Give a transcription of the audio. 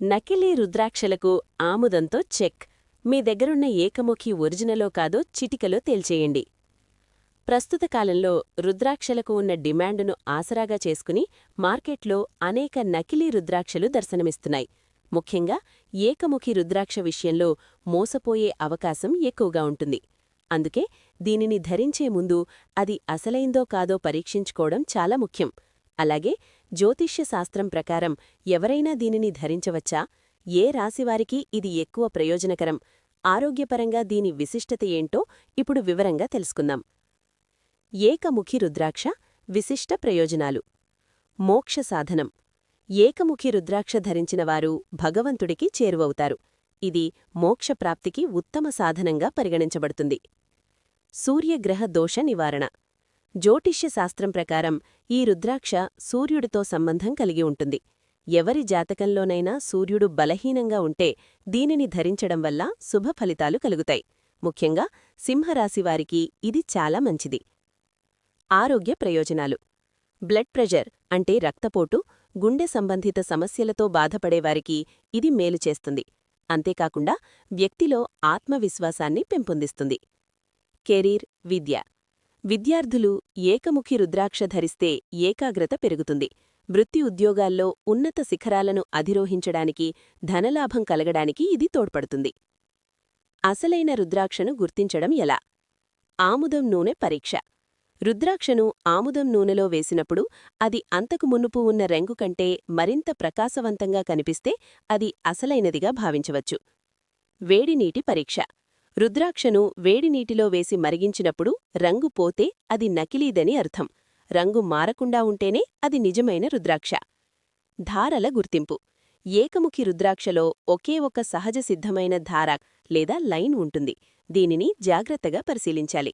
నకిలీ రుద్రాక్షలకు ఆముదంతో చెక్. మీ దగ్గరున్న ఏకముఖి ఒరిజినలో కాదో చిటికలో తేల్చేయండి. ప్రస్తుత కాలంలో రుద్రాక్షలకు ఉన్న డిమాండును ఆసరాగా చేసుకుని మార్కెట్లో అనేక నకిలీ రుద్రాక్షలు దర్శనమిస్తున్నాయి. ముఖ్యంగా ఏకముఖి రుద్రాక్ష విషయంలో మోసపోయే అవకాశం ఎక్కువగా ఉంటుంది. అందుకే దీనిని ధరించే ముందు అది అసలైందో కాదో పరీక్షించుకోవడం చాలా ముఖ్యం. అలాగే జ్యోతిష్య శాస్త్రం ప్రకారం ఎవరైనా దీనిని ధరించవచ్చా? ఏ రాశివారికి ఇది ఎక్కువ ప్రయోజనకరం? ఆరోగ్యపరంగా దీని విశిష్టత ఏంటో ఇప్పుడు వివరంగా తెలుసుకుందాం. ఏకముఖి రుద్రాక్ష విశిష్ట ప్రయోజనాలు. మోక్ష సాధనం. ఏకముఖి రుద్రాక్ష ధరించినవారు భగవంతుడికి చేరువవుతారు. ఇది మోక్షప్రాప్తికి ఉత్తమ సాధనంగా పరిగణించబడుతుంది. సూర్యగ్రహ దోష నివారణ. జ్యోతిష్య శాస్త్రం ప్రకారం ఈ రుద్రాక్ష సూర్యుడితో సంబంధం కలిగి ఉంటుంది. ఎవరి జాతకంలోనైనా సూర్యుడు బలహీనంగా ఉంటే దీనిని ధరించడం వల్ల శుభ ఫలితాలు కలుగుతాయి. ముఖ్యంగా సింహరాశివారికి ఇది చాలా మంచిది. ఆరోగ్య ప్రయోజనాలు. బ్లడ్ ప్రెషర్ అంటే రక్తపోటు గుండె సంబంధిత సమస్యలతో బాధపడేవారికి ఇది మేలు చేస్తుంది. అంతేకాకుండా వ్యక్తిలో ఆత్మవిశ్వాసాన్ని పెంపొందిస్తుంది. కెరీర్ విద్య. విద్యార్థులు ఏకముఖి రుద్రాక్ష ధరిస్తే ఏకాగ్రత పెరుగుతుంది. వృత్తి ఉద్యోగాల్లో ఉన్నత శిఖరాలను అధిరోహించడానికి ధనలాభం కలగడానికి ఇది తోడ్పడుతుంది. అసలైన రుద్రాక్షను గుర్తించడం ఎలా? ఆముదం నూనె పరీక్ష. రుద్రాక్షను ఆముదం నూనెలో వేసినప్పుడు అది అంతకు మునుపు ఉన్న రంగు కంటే మరింత ప్రకాశవంతంగా కనిపిస్తే అది అసలైనదిగా భావించవచ్చు. వేడినీటి పరీక్ష. రుద్రాక్షను వేడినీటిలో వేసి మరిగించినప్పుడు రంగు పోతే అది నకిలీదని అర్థం. రంగు మారకుండా ఉంటేనే అది నిజమైన రుద్రాక్ష. ధారల గుర్తింపు. ఏకముఖి రుద్రాక్షలో ఒకే ఒక సహజ సిద్ధమైన ధార లేదా లైన్ ఉంటుంది. దీనిని జాగ్రత్తగా పరిశీలించాలి.